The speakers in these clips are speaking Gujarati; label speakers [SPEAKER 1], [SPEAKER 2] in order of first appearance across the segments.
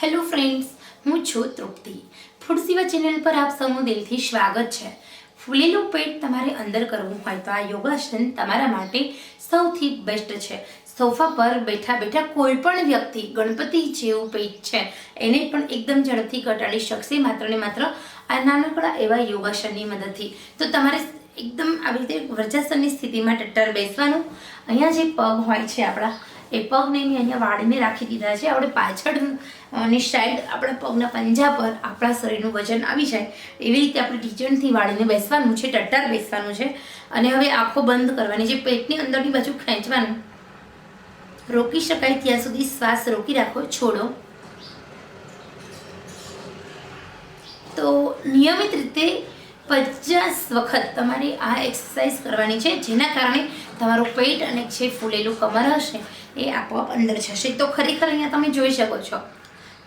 [SPEAKER 1] હેલો ફ્રેન્ડ્સ, હું છું તૃપ્તિ. ફૂડ સેવા ચેનલ પર આપ સૌનું દિલથી સ્વાગત છે. ફૂલેલું પેટ તમારે અંદર કરવું હોય તો આ યોગાસન તમારા માટે સૌથી બેસ્ટ છે. સોફા પર બેઠા બેઠા કોઈ પણ વ્યક્તિ, ગણપતિ જેવું પેટ છે, એને પણ એકદમ ઝડપથી ઘટાડી શકશે માત્ર ને માત્ર આ નાનકડા એવા યોગાસનની મદદથી. તો તમારે એકદમ આવી રીતે વ્રજાસનની સ્થિતિમાં ટટ્ટર બેસવાનું. અહીંયા જે પગ હોય છે આપણા એ પગને મેં અહીંયા વાળીને રાખી દીધા છે. આપણે પાછળની સાઈડ આપણા પગના પંજા પર આપણા શરીરનું વજન આવી જાય એવી રીતે આપણે ઢીચણથી વાળીને બેસવાનું છે, ટટ્ટાર બેસવાનું છે. અને હવે આંખો બંધ કરવાની છે, પેટની અંદરની બાજુ ખેંચવાનું. રોકી શકાય ત્યાં સુધી શ્વાસ રોકી રાખો, છોડો. તો નિયમિત રીતે પચાસ વખત તમારે આ એક્સરસાઇઝ કરવાની છે, જેના કારણે તમારું પેટ અને જે ફૂલેલું કમર હશે એ આપોઆપ અંદર જશે. તો ખરેખર અહીંયા તમે જોઈ શકો છો.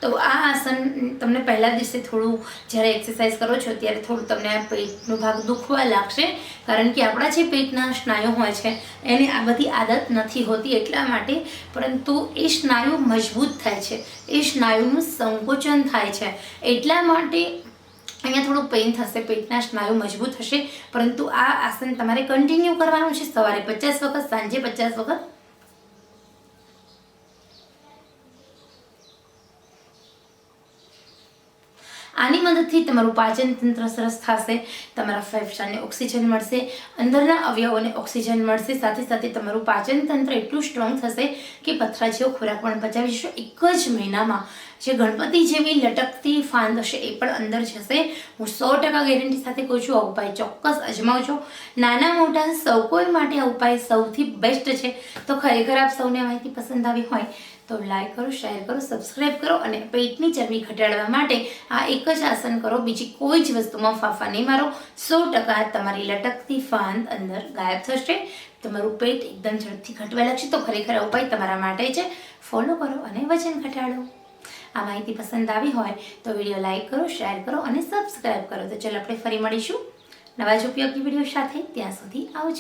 [SPEAKER 1] તો આ આસન તમને પહેલા દિવસે થોડું જ્યારે એક્સરસાઇઝ કરો છો, ત્યારે થોડું તમને આ પેટનો ભાગ દુખવા લાગશે, કારણ કે આપણા જે પેટના સ્નાયુ હોય છે, એને આ બધી આદત નથી હોતી એટલા માટે, પરંતુ એ સ્નાયુ મજબૂત થાય છે. એ સ્નાયુનું સંકોચન થાય છે. એટલા માટે અહીંયા થોડું પેઇન થશે, પેટના સ્નાયુ મજબૂત હશે. પરંતુ આ આસન તમારે કન્ટિન્યુ કરવાનું છે સવારે પચાસ વખત, સાંજે પચાસ વખત. આની મદદથી તમારું પાચન તંત્ર સરસ થશે, તમારા ફેફસાને ઓક્સિજન મળશે, અંદરના અવયવોને ઓક્સિજન મળશે, સાથે સાથે તમારું પાચન તંત્ર એટલું સ્ટ્રોંગ થશે કે પથરા જેવો ખોરાક પણ પચાવી જશો એક જ મહિનામાં. જે ગણપતિ જેવી લટકતી ફાંદ હશે એ પણ અંદર જશે. હું સો ટકા ગેરંટી સાથે કહું છું, આ ઉપાય ચોક્કસ અજમાવજો. નાના મોટા સૌ કોઈ માટે આ ઉપાય સૌથી બેસ્ટ છે. તો ખરેખર આપ સૌને માહિતી પસંદ આવી હોય તો લાઈક કરો શેર કરો સબસ્ક્રાઈબ કરો અને પેટની ચરબી ઘટાડવા માટે આ એક જ આસન કરો. બીજી કોઈ જ વસ્તુમાં ફાફા નહીં મારો. સો ટકા તમારી લટકતી ફાંદ અંદર ગાયબ થશે. તમારું પેટ એકદમ ઝડપથી ઘટવા લાગશે. તો ખરેખર આ ઉપાય તમારા માટે છે ફોલો કરો અને વજન ઘટાડો. આ માહિતી પસંદ આવી હોય તો વીડિયો લાઇક કરો, શેર કરો અને સબસ્ક્રાઈબ કરો. તો ચાલો આપણે ફરી મળીશું નવા જ ઉપયોગી વીડિયો સાથે. ત્યાં સુધી આવજો.